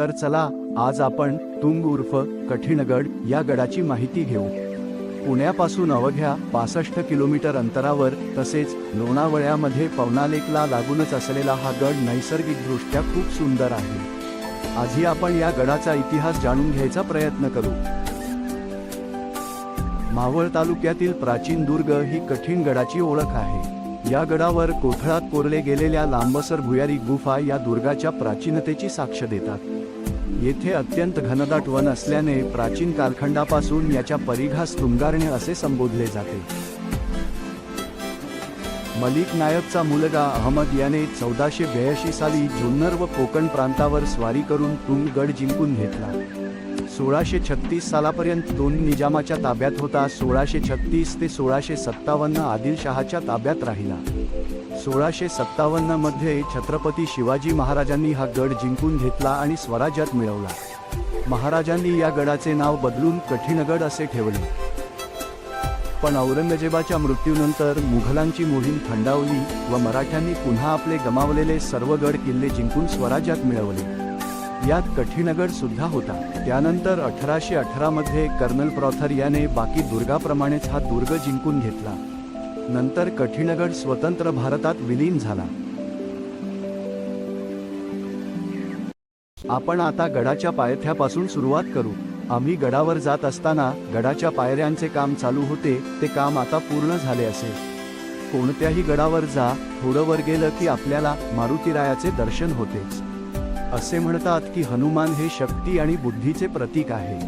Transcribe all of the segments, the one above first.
तर चला आज आपण तुंग उर्फ कठीणगड या गडाची माहिती घेऊ. पुण्यापासून अवघ्या पासष्ट किलोमीटर अंतरावर तसेच लोणावळ्यामध्ये पवनालेकला लागूनच असलेला हा गड नैसर्गिकदृष्ट्या खूप सुंदर आहे. आजही आपण या गडाचा इतिहास जाणून घ्यायचा प्रयत्न करू. मावळ तालुक्यातील प्राचीन दुर्ग ही कठीण गडाची ओळख आहे. या गडावर कोथळात कोरले गेलेल्या लांबसर भुयारी गुफा या दुर्गाच्या प्राचीनतेची साक्ष देतात. येथे अत्यंत घनदाट वन असल्याने प्राचीन कालखंडापासून याच्या परिघास तुंगारणे असे संबोधले जाते. मलिक नायकचा मुलगा अहमद याने चौदाशे ब्याऐंशी साली जुन्नर व कोकण प्रांतावर स्वारी करून तुंगगड जिंकून घेतला. सोळाशे छत्तीस सालापर्यंत दोन निजामाच्या ताब्यात होता. सोळाशे छत्तीस ते सोळाशे सत्तावन्न आदिलशहाच्या ताब्यात राहिला. सोळाशे सत्तावन्नमध्ये छत्रपती शिवाजी महाराजांनी हा गड जिंकून घेतला आणि स्वराज्यात मिळवला. महाराजांनी या गडाचे नाव बदलून कठीणगड असे ठेवले. पण औरंगजेबाच्या मृत्यूनंतर मुघलांची मोहीम थंडावली व मराठ्यांनी पुन्हा आपले गमावलेले सर्व गड किल्ले जिंकून स्वराज्यात मिळवले. यात कठीणगड सुद्धा होता. त्यानंतर अठराशे अठरा मध्ये कर्नल प्रॉथर याने बाकी दुर्गाप्रमाणेच हा दुर्ग जिंकून घेतला. नंतर कठीणगड स्वतंत्र भारतात विलीन झाला. आपण आता गडाच्या पायथ्यापासून सुरुवात करू. आम्ही गडावर जात असताना गडाच्या पायऱ्यांचे काम चालू होते ते काम आता पूर्ण झाले असेल कोणत्याही गडावर जा थोडं वर गेलं की आपल्याला मारुतीरायाचे दर्शन होतेच असे म्हणतात की हनुमान हे शक्ती आणि बुद्धीचे प्रतीक आहे.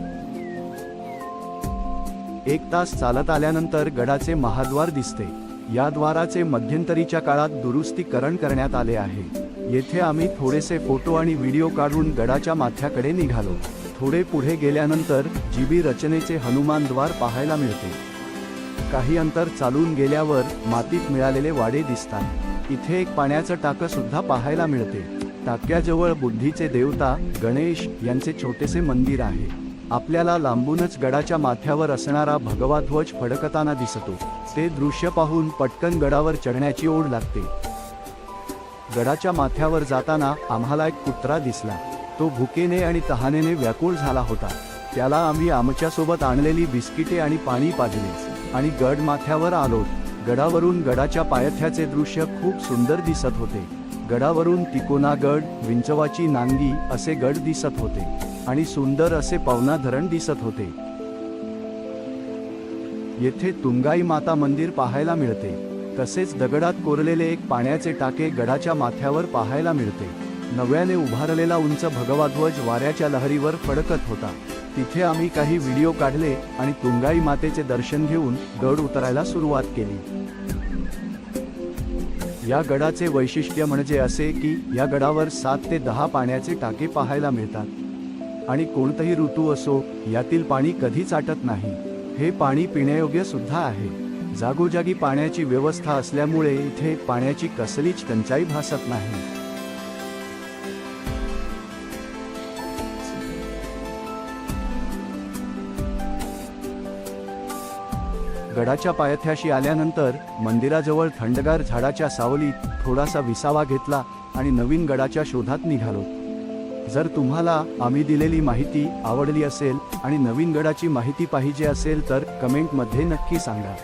एक तास चालत आल्यानंतर गडाचे महाद्वार दिसते. या द्वाराचे मध्यंतरीच्या काळात दुरुस्तीकरण करण्यात आले आहे. येथे आम्ही थोडेसे फोटो आणि व्हिडिओ काढून गडाच्या माथ्याकडे निघालो. थोडे पुढे गेल्यानंतर जीबी रचनेचे हनुमान द्वार पाहायला मिळते. काही अंतर चालून गेल्यावर मातीत मिळालेले वाडे दिसतात. इथे एक पाण्याचं टाकं सुद्धा पाहायला मिळते. टाक्याजवळ बुद्धीचे देवता गणेश यांचे छोटेसे मंदिर आहे. आपल्याला लांबूनच गडाच्या माथ्यावर असणारा भगवा ध्वज फडकताना दिसतो. ते दृश्य पाहून पटकन गडावर चढण्याची ओढ लागते. गडाच्या माथ्यावर जाताना आम्हाला एक कुत्रा दिसला. तो भुकेने आणि तहानेने व्याकुळ झाला होता. त्याला आम्ही आमच्यासोबत आणलेली बिस्किटे आणि पाणी पाजले आणि गड माथ्यावर आलो. गडावरून गडाच्या पायथ्याचे दृश्य खूप सुंदर दिसत होते. गडावरून तिकोना गड विंचवाची नांगी असे गड दिसत होते आणि सुंदर असे पवना धरण दिसत होते. येथे तुंगाई माता मंदिर पाहायला मिळते. तसेच दगडात कोरलेले एक पाण्याचे टाके गडाच्या माथ्यावर पाहायला मिळते. नव्याने उभारलेला उंच भगवाध्वज वाऱ्याच्या लहरीवर फडकत होता. तिथे आम्ही काही व्हिडिओ काढले आणि तुंगाई मातेचे दर्शन घेऊन गड उतरायला सुरुवात केली. या गडाचे वैशिष्ट्य म्हणजे असे की या गडावर सात ते दहा पाण्याचे टाके पाहायला मिळतात. आणि कोणताही ऋतू असो यातील पाणी कधीच आटत नाही. हे पाणी पिण्यायोग्य सुद्धा आहे. जागोजागी पाण्याची व्यवस्था असल्यामुळे इथे पाण्याची कसलीच टंचाई भासत नाही. गडाच्या पायथ्याशी आल्यानंतर मंदिराजवळ थंडगार झाडाच्या सावलीत थोडासा विसावा घेतला आणि नवीन गडाच्या शोधात निघालो. जर तुम्हाला आम्ही दिलेली माहिती आवडली असेल आणि नवीन गडाची माहिती पाहिजे असेल तर कमेंटमध्ये नक्की सांगा.